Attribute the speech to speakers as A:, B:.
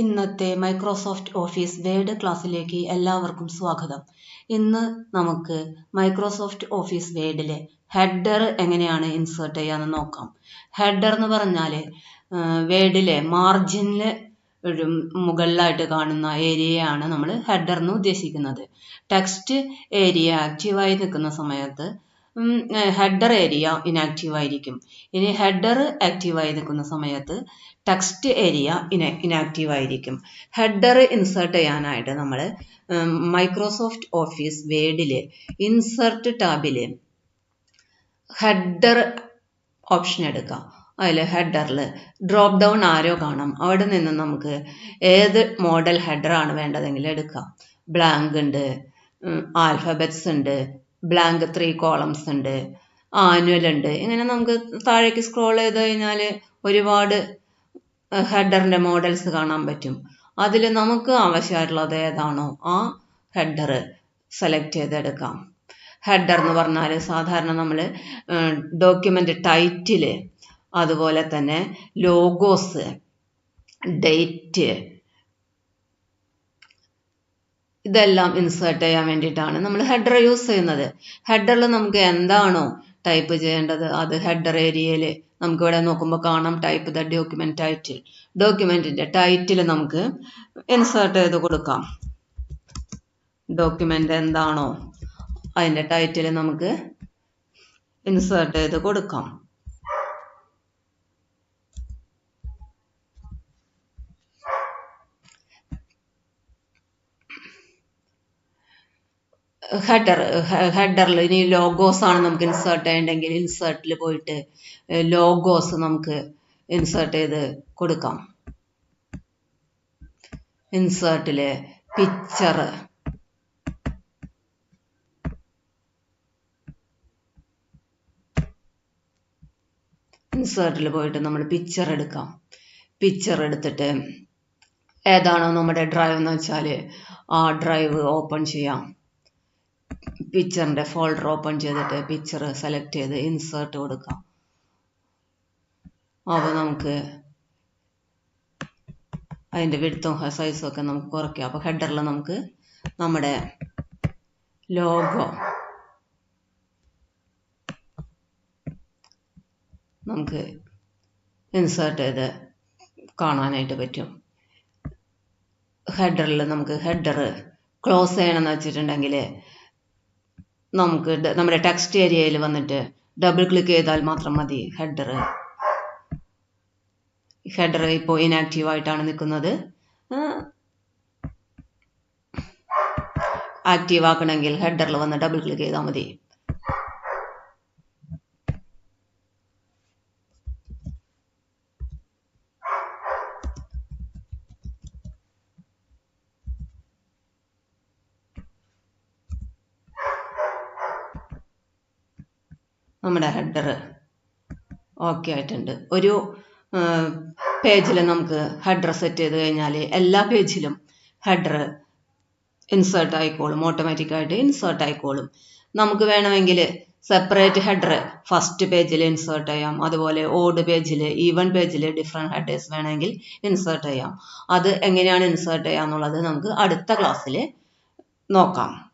A: ഇന്നത്തെ Microsoft office word ക്ലാസ്സിലേക്ക് എല്ലാവർക്കും സ്വാഗതം. ഇന്ന് നമുക്ക് മൈക്രോസോഫ്റ്റ് ഓഫീസ് വേഡിലെ ഹെഡർ എങ്ങനെയാണ് ഇൻസേർട്ട് ചെയ്യാന്ന് നോക്കാം. ഹെഡർ എന്ന് പറഞ്ഞാൽ വേഡിലെ മാർജിനിൽ മുകളിലായിട്ട് കാണുന്ന ഏരിയയാണ് നമ്മൾ ഹെഡർ എന്ന് ഉദ്ദേശിക്കുന്നത്. ടെക്സ്റ്റ് ഏരിയ ആക്റ്റീവായി നിൽക്കുന്ന സമയത്ത് ഹെഡർ ഏരിയ ഇനാക്റ്റീവ് ആയിരിക്കും. ഇനി ഹെഡർ ആക്റ്റീവായി നിൽക്കുന്ന സമയത്ത് ടെക്സ്റ്റ് ഏരിയ ഇന ഇനാക്റ്റീവ് ആയിരിക്കും. ഹെഡർ ഇൻസേർട്ട് ചെയ്യാനായിട്ട് നമ്മൾ മൈക്രോസോഫ്റ്റ് ഓഫീസ് വേഡിൽ ഇൻസേർട്ട് ടാബിൽ ഹെഡർ ഓപ്ഷൻ എടുക്കാം. അതിൽ ഹെഡറിൽ ഡ്രോപ്പ് ഡൗൺ ആരോ കാണാം. അവിടെ നിന്ന് നമുക്ക് ഏത് മോഡൽ ഹെഡറാണ് വേണ്ടതെങ്കിൽ എടുക്കാം. ബ്ലാങ്ക് ഉണ്ട് ആൽഫബറ്റ്സ് ഉണ്ട് ബ്ലാങ്ക് ത്രീ കോളംസ് ഉണ്ട്. ആനുവൽ ഉണ്ട്. ഇങ്ങനെ നമുക്ക് താഴേക്ക് സ്ക്രോൾ ചെയ്ത് കഴിഞ്ഞാൽ ഒരുപാട് ഹെഡറിന്റെ മോഡൽസ് കാണാൻ പറ്റും. അതിൽ നമുക്ക് ആവശ്യമായിട്ടുള്ളത് ഏതാണോ ആ ഹെഡർ സെലക്ട് ചെയ്തെടുക്കാം. ഹെഡർ എന്ന് പറഞ്ഞാൽ സാധാരണ നമ്മൾ ഡോക്യുമെന്റ് ടൈറ്റിൽ അതുപോലെ തന്നെ ലോഗോസ് ഡേറ്റ് ഇതെല്ലാം ഇൻസേർട്ട് ചെയ്യാൻ വേണ്ടിയിട്ടാണ് നമ്മൾ ഹെഡർ യൂസ് ചെയ്യുന്നത്. ഹെഡറിൽ നമുക്ക് എന്താണോ ടൈപ്പ് ചെയ്യേണ്ടത് അത് ഹെഡർ ഏരിയയിൽ നമുക്ക് ഇവിടെ നോക്കുമ്പോൾ കാണാം ടൈപ്പ് ദ ഡോക്യുമെന്റ് ടൈറ്റിൽ ഡോക്യുമെന്റിന്റെ ടൈറ്റിൽ നമുക്ക് ഇൻസേർട്ട് ചെയ്ത് കൊടുക്കാം. ഡോക്യുമെന്റ് എന്താണോ അതിന്റെ ടൈറ്റിൽ നമുക്ക് ഇൻസേർട്ട് ചെയ്ത് കൊടുക്കാം. ഹെഡർ ഹെഡറിൽ ഇനി ലോഗോസ് ആണ് നമുക്ക് ഇൻസേർട്ട് ചെയ്യേണ്ടെങ്കിൽ ഇൻസേർട്ടിൽ പോയിട്ട് ലോഗോസ് നമുക്ക് ഇൻസേർട്ട് ചെയ്ത് കൊടുക്കാം. ഇൻസേർട്ടിൽ പിക്ചർ ഇൻസേർട്ടിൽ പോയിട്ട് നമ്മൾ പിക്ചർ എടുക്കാം. പിക്ചർ എടുത്തിട്ട് ഏതാണോ നമ്മുടെ ഡ്രൈവ് എന്ന് വെച്ചാൽ ആ ഡ്രൈവ് ഓപ്പൺ ചെയ്യാം. പിക്ചറിന്റെ ഫോൾഡർ ഓപ്പൺ ചെയ്തിട്ട് പിക്ചർ സെലക്ട് ചെയ്ത് ഇൻസേർട്ട് കൊടുക്കാം. അപ്പോൾ നമുക്ക് അതിന്റെ വിടുത്തും സൈസും ഒക്കെ നമുക്ക് കുറയ്ക്കാം. അപ്പോൾ ഹെഡറിൽ നമുക്ക് നമ്മുടെ ലോഗോ നമുക്ക് ഇൻസേർട്ട് ചെയ്ത് കാണാനായിട്ട് പറ്റും. ഹെഡറിൽ നമുക്ക് ഹെഡർ ക്ലോസ് ചെയ്യണമെന്ന് വെച്ചിട്ടുണ്ടെങ്കിൽ നമുക്ക് നമ്മുടെ ടെക്സ്റ്റ് ഏരിയയിൽ വന്നിട്ട് ഡബിൾ ക്ലിക്ക് ചെയ്താൽ മാത്രം മതി ഹെഡർ ഹെഡർ ഇപ്പോൾ ഇനാക്റ്റീവ് ആയിട്ടാണ് നിൽക്കുന്നത്. ആക്റ്റീവ് ആക്കണമെങ്കിൽ ഹെഡറിൽ വന്ന് ഡബിൾ ക്ലിക്ക് ചെയ്താൽ മതി. നമ്മുടെ ഹെഡർ ഓക്കെ ആയിട്ടുണ്ട്. ഒരു പേജിൽ നമുക്ക് ഹെഡർ സെറ്റ് ചെയ്ത് കഴിഞ്ഞാൽ എല്ലാ പേജിലും ഹെഡർ ഇൻസേർട്ട് ആയിക്കോളും ഓട്ടോമാറ്റിക്കായിട്ട് ഇൻസേർട്ട് ആയിക്കോളും. നമുക്ക് വേണമെങ്കിൽ സെപ്പറേറ്റ് ഹെഡർ ഫസ്റ്റ് പേജിൽ ഇൻസേർട്ട് ചെയ്യാം അതുപോലെ ഓഡ് പേജിൽ ഈവൺ പേജിൽ ഡിഫറെന്റ് ഹെഡേഴ്സ് വേണമെങ്കിൽ ഇൻസേർട്ട് ചെയ്യാം. അത് എങ്ങനെയാണ് ഇൻസേർട്ട് ചെയ്യുക എന്നുള്ളത് നമുക്ക് അടുത്ത ക്ലാസ്സിൽ നോക്കാം.